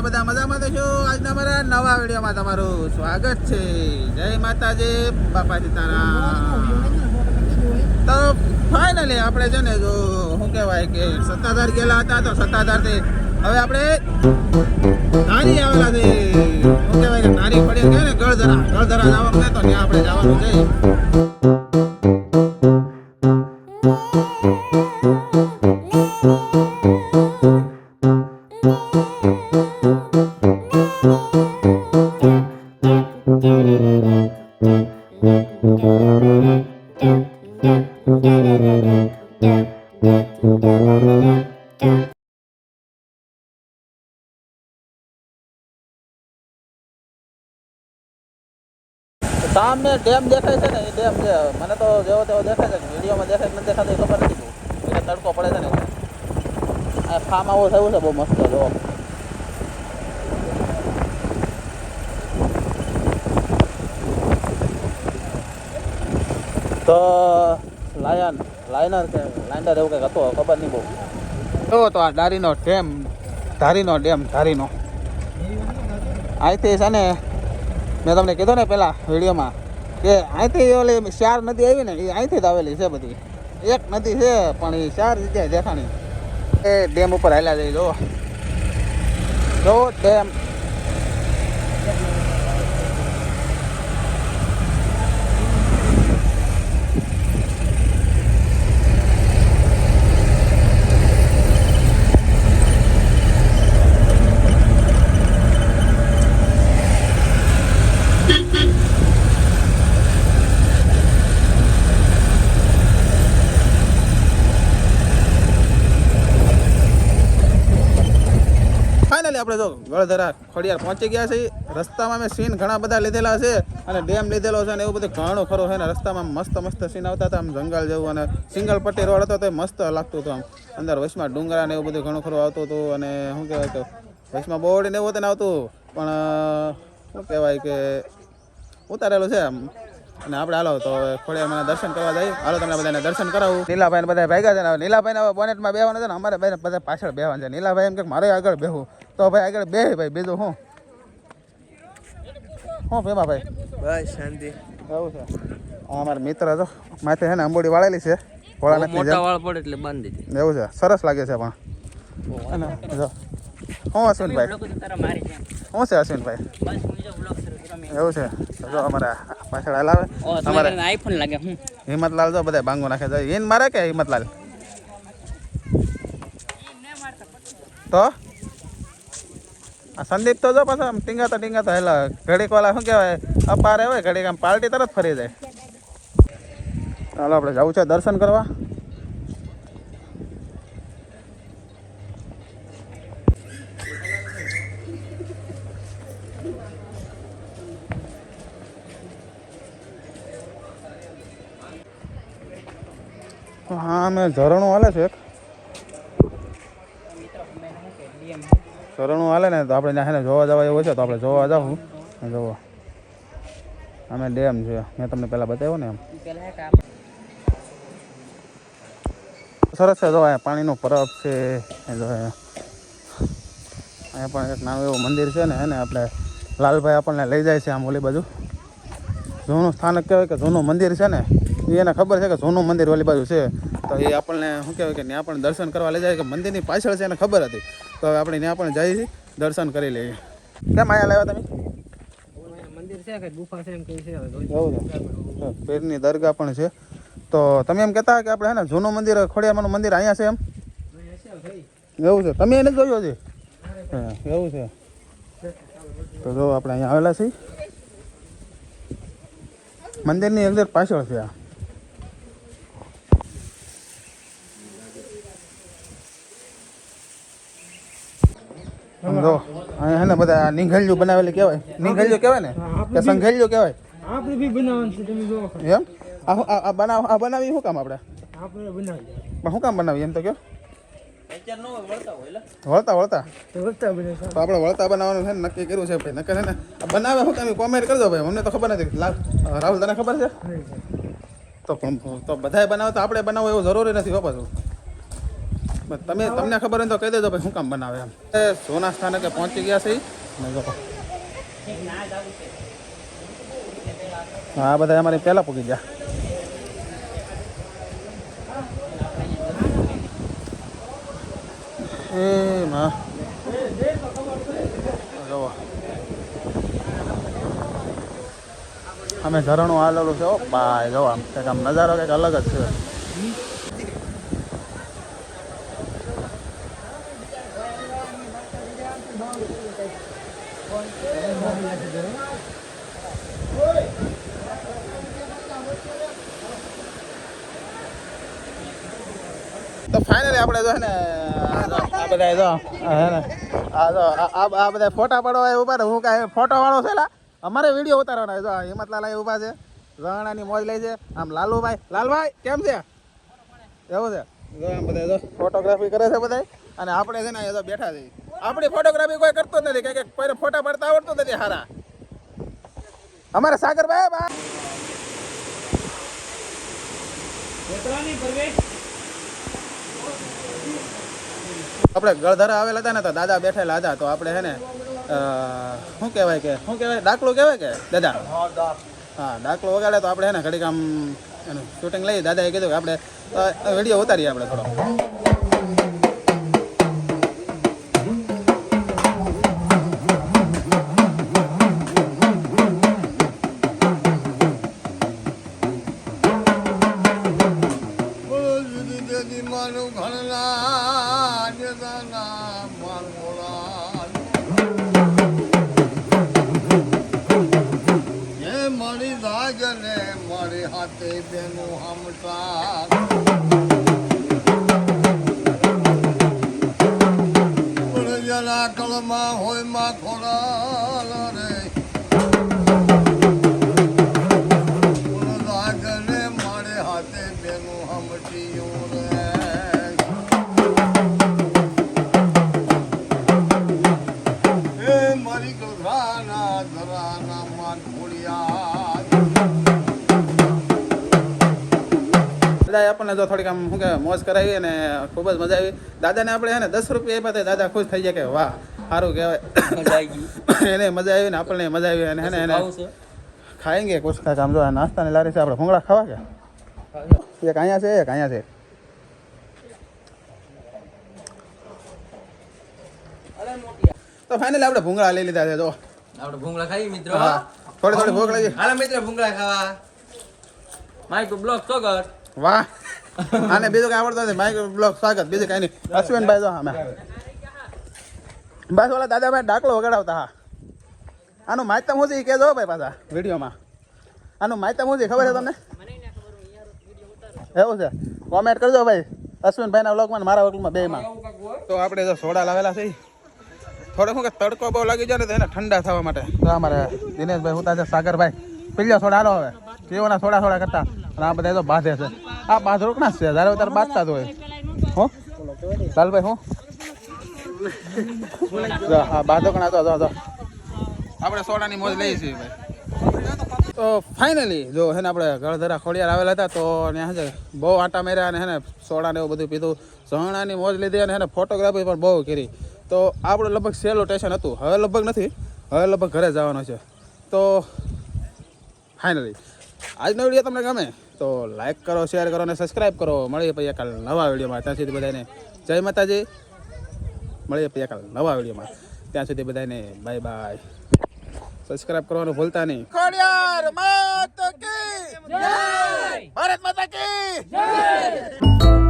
તમે બધા મજામાં છો? આજના મારા નવા વિડીયોમાં તમારું સ્વાગત છે. જય માતાજી બાપા સીતારામ તો ફાઇનલી આપણે છે ને જો, શું કહેવાય કે સત્તાધાર ગયેલા હતા તો સત્તાધારથી હવે આપણે નારી આવેલા છે. શું કહેવાય કે નારી પડી ગયા ને ગળધરા ગળધરા જવા તો ત્યાં આપણે જવાનું છે. સામે ડેમ દેખાય છે ને, એ ડેમ છે. મને તો જેવો તેવો દેખાય છે વિડીયોમાં દેખાય નથી દેખાતો એ ખબર નથી એટલે તડકો પડે છે ને આ ફાર્મ હાઉસ થયું છે બહુ મસ્ત જો તો, લાયન, લાયનર કે લાઇનર એવું કંઈક હતો, ખબર નહીં બહુ. જો તો આ ધારીનો ડેમ ધારીનો ડેમ, ધારીનો. અહીંથી છે ને મેં તમને કીધું ને પેલા વિડીયોમાં કે અહીંથી ઓલી ચાર નદી આવી ને એ અહીંથી જ આવેલી છે બધી. એક નદી છે, પણ એ ચાર જગ્યાએ દેખાણી એ ડેમ ઉપર હાલ્યા જઈ જુઓ. જો ડેમ ફાઇનલી આપણે જો ગળધરા ખોડિયાર પહોંચી ગયા છે રસ્તામાં મેં સીન ઘણા બધા લીધેલા છે અને ડેમ લીધેલો છે અને એવું બધું ઘણું ખરો છે ને રસ્તામાં મસ્ત મસ્ત સીન આવતા હતા. આમ જંગલ જેવું અને સિંગલ પટ્ટી રોડ હતો તો મસ્ત લાગતું હતું આમ. અંદર વચમાં ડુંગરા ને એવું બધું ઘણું ખરું આવતું હતું અને શું કહેવાય કે વચમાં બોર્ડ ને એવું આવતું. પણ શું કહેવાય કે ઉતારેલું છે આમ. અને આપણે હાલો તો હવે મને દર્શન કરવા જઈએ. હાલો તમને બધાને દર્શન કરાવું. નીલાભાઈ બધા ભેગા છે નીલાભાઈ બોનેટમાં બેવાનું છે ને, અમારે બધા પાછળ બેવાનું છે. નીલાભાઈ એમ કે મારે આગળ બેહું તો ભાઈ આગળ બે ભાઈ બીજું હું હું ભેમા ભાઈ? બસ શાંતિ. એવું છે. અમારા મિત્ર જો માથે છે ને અંબોડી વાળેલી છે ભોળાનાથની મોટા વાળ પડે એટલે બાંધી દીધી એવું છે સરસ લાગે છે પણ. અને જો હું અશ્વિનભાઈ હું છે અશ્વિનભાઈ એવું છે. જો અમારા પાછળ હલાવે અમારે આઈફોન લાગે હું. હિંમતલાલ જો બધા બાંગો નાખે. જાય ઈન મારે કે હિંમતલાલ? તો? આ સંદીપ તો જો પાછા ટીંગાતા ટીંગાતા હેલા ઘડીક વાળા શું કહેવાય, અપારે હોય ઘડીક આમ પાર્ટી તરત ફરી જાય. ચાલો આપણે જવું છે દર્શન કરવા. હા, અમે ઝરણું હાલે છે એક. ઝરણું હાલે ને તો આપણે ત્યાં જોવા જવા એવું છે તો આપણે જોવા જાઉં. જોવો અમે ડેમ છે. મેં તમને પહેલાં બતાવ્યો ને એમ. સરસ છે. જો પાણીનું પરબ છે. અહીંયા પણ એક નાનું એવું મંદિર છે ને એને આપણે લાલભાઈ આપણને લઈ જાય છે આમ ઓલી બાજુ. જૂનું સ્થાનક કહેવાય કે જૂનું મંદિર છે ને એને ખબર છે કે જૂનું મંદિર ઓલી બાજુ છે. તો એ આપણને શું કહેવાય કે ત્યાં પણ દર્શન કરવા લઈ જાય કે મંદિરની પાછળ છે એને ખબર હતી. તો હવે આપણે ત્યાં પણ જઈએ છીએ દર્શન કરી લઈએ. કેમ અહીંયા લાવ્યા તમે? પીરની દરગાહ પણ છે. તો તમે એમ કહેતા કે આપણે હે ને જૂનું મંદિર ખોડિયામાનું મંદિર અહીંયા છે એમ? એવું છે. તમે એને જોયું હજી? એવું છે. તો જો આપણે અહીંયા આવેલા છીએ. મંદિરની અંદર પાછળ છે આ. આમ જો અહીંયા હે ને બધા નિંઘેલિયું બનાવેલી કહેવાય. નિંઘેલિયું કહેવાય ને? કે સંઘેલિયું કહેવાય? આપણે બી બનાવવાનું છે તમે જો એમ? આ બનાવ આ બનાવી શું કામ આપણે આપણે બનાવી પણ શું કામ બનાવી એમ તો કયો? વળતા વળતા તો આપણે વળતા બનાવવાનું છે ને નક્કી કર્યું છે ભાઈ. નક્કી છે ને આ બનાવે શું તમે કોમેન્ટ કરજો ભાઈ. અમને તો ખબર નથી. રાહુલ તને ખબર છે? તો. પણ તો બધાય બનાવે તો આપણે બનાવો એવું જરૂરી નથી બસ તમે, તમને ખબર હોય તો કહી દેજો ભાઈ, શું કામ બનાવે એમ. સોના સ્થાનકે પહોંચી ગયા છે હા, આ બધા અમારી પહેલાં પૂગી ગયા. એ માં અમે ધરણું આલેલું છે ઓ ભાઈ જો કંઈક આમ નજારો કંઈક અલગ જ છે. તો ફાઇનલી આપણે જો ને, આ બધા જો, આ જો, આ- બધા ફોટા પાડવા ઊભા ને હું કાંઈ ફોટો વાળો છે અમારે વીડિયો ઉતારવાનો જો હિંમતલાલ અહીં ઊભા છે. રણાની મોજ લે છે. આમ લાલુભાઈ, લાલભાઈ, કેમ છે? એવું છે? જો, આમ બધા જો ફોટોગ્રાફી કરે છે બધા અને આપણે છે ને એ જો બેઠા છે આપણી ફોટોગ્રાફી કોઈ કરતો નથી. કે પહેલા ફોટા પડતા આવડતો નથી હારા. અમારે સાગરભાઈ બા. આપણે ગળધરા આવેલા હતા ને તો દાદા બેઠેલા હતા. તો આપણે હે ને શું કહેવાય કે શું કહેવાય? દાખલો કહેવાય કે દાદા? હા દાખલો. વગાડે તો આપણે હે ને ઘડીક આમ એનું શૂટિંગ લઈ દાદાએ કીધું કે આપણે વીડિયો ઉતારીએ આપણે થોડો. મારું ઘરના હે મારી દાગ ને હાથે બેનું હમતા. જરા કળમાં હોયમાં ખોરા રે. આપણને જો થોડીક આમ શું કે મોજ કરાવી અને ખૂબ જ મજા આવી. દાદાને આપણે છે દસ રૂપિયા આપ્યા દાદા ખુશ થઈ જાય કે વાહ સારું કહેવાય. એને મજા આવી ને આપણને મજા આવી અને એને એને ખાએંગે કુછ કાચ આમ જો નાસ્તાને લારી છે આપણે ભૂંગળા ખાવા કે એક અહીંયા છે એક અહીંયા છે. તો ફાઇનલ આપણે ભૂંગળા લઈ લીધા છે જો. આપણે ભૂંગળા ખાઈ મિત્રો. થોડી થોડી ભૂખ લાગી. હાલો મિત્રો ભૂંગળા ખાવા. માઈક બ્લોક તો કર. વાહ. આને બીજું કઈ આવડતું નથી. માઇક બ્લોક સ્વાગત. બીજું કઈ નહીં. અશ્વિનભાઈ જો અમે. બસ ઓલા દાદાભાઈ ડાકલો વગાડાવતા હા. આનું માહિતમ હું છે કહેજો ભાઈ પાછા, વિડીયોમાં. આનું માહિતમ હું ખબર છે તમને? એવું છે. કોમેન્ટ કરજો ભાઈ. અશ્વિનભાઈના વ્લોગમાં મારા વ્લોગમાં બેમાં તો આપણે જો સોડા લાવેલા છે થોડો શું કે તડકો બહુ લાગી જાય ને તો એને ઠંડા થવા માટે. તો અમારે દિનેશભાઈ હું તાજા સાગરભાઈ. પીલ્યો સોડા હાલો હવે. કેવોના સોડા સોડા કરતા. અને આ બધા તો બાંધે છે. આ બાંધ રોકના છે. તારે તારે બાંધતા જ હોય. હો? લાલભાઈ હો? હા બાંધોકણા તો, જો જો. આપણે સોડાની મોજ લઈએ છીએ, ભાઈ. તો ફાઇનલી જો, હે ને આપણે ગળધરા ખોડિયાર આવેલા હતા, તો ત્યાં છે બહુ આટા માર્યા અને હે ને સોડા ને એવું બધું પીધું. ઝરણાની મોજ લીધી અને હે ને ફોટોગ્રાફી પણ બહુ કરી. તો આપણું લગભગ સહેલું ટેશન હતું. હવે લગભગ નથી. હવે લગભગ ઘરે જવાનું છે. તો ફાઇનલી આજનો વીડિયો તમને ગમે? તો લાઇક કરો શેર કરો અને સબસ્ક્રાઈબ કરો. મળીએ પછી કાલ નવા વિડીયોમાં. ત્યાં સુધી બધાને જય માતાજી. મળીએ પછી કાલ નવા વિડીયોમાં. ત્યાં સુધી બધાને બાય બાય સબસ્ક્રાઇબ કરવાનું ભૂલતા નહીં. ખોડિયાર માત કી. જય! ભારત માતા કી. જય!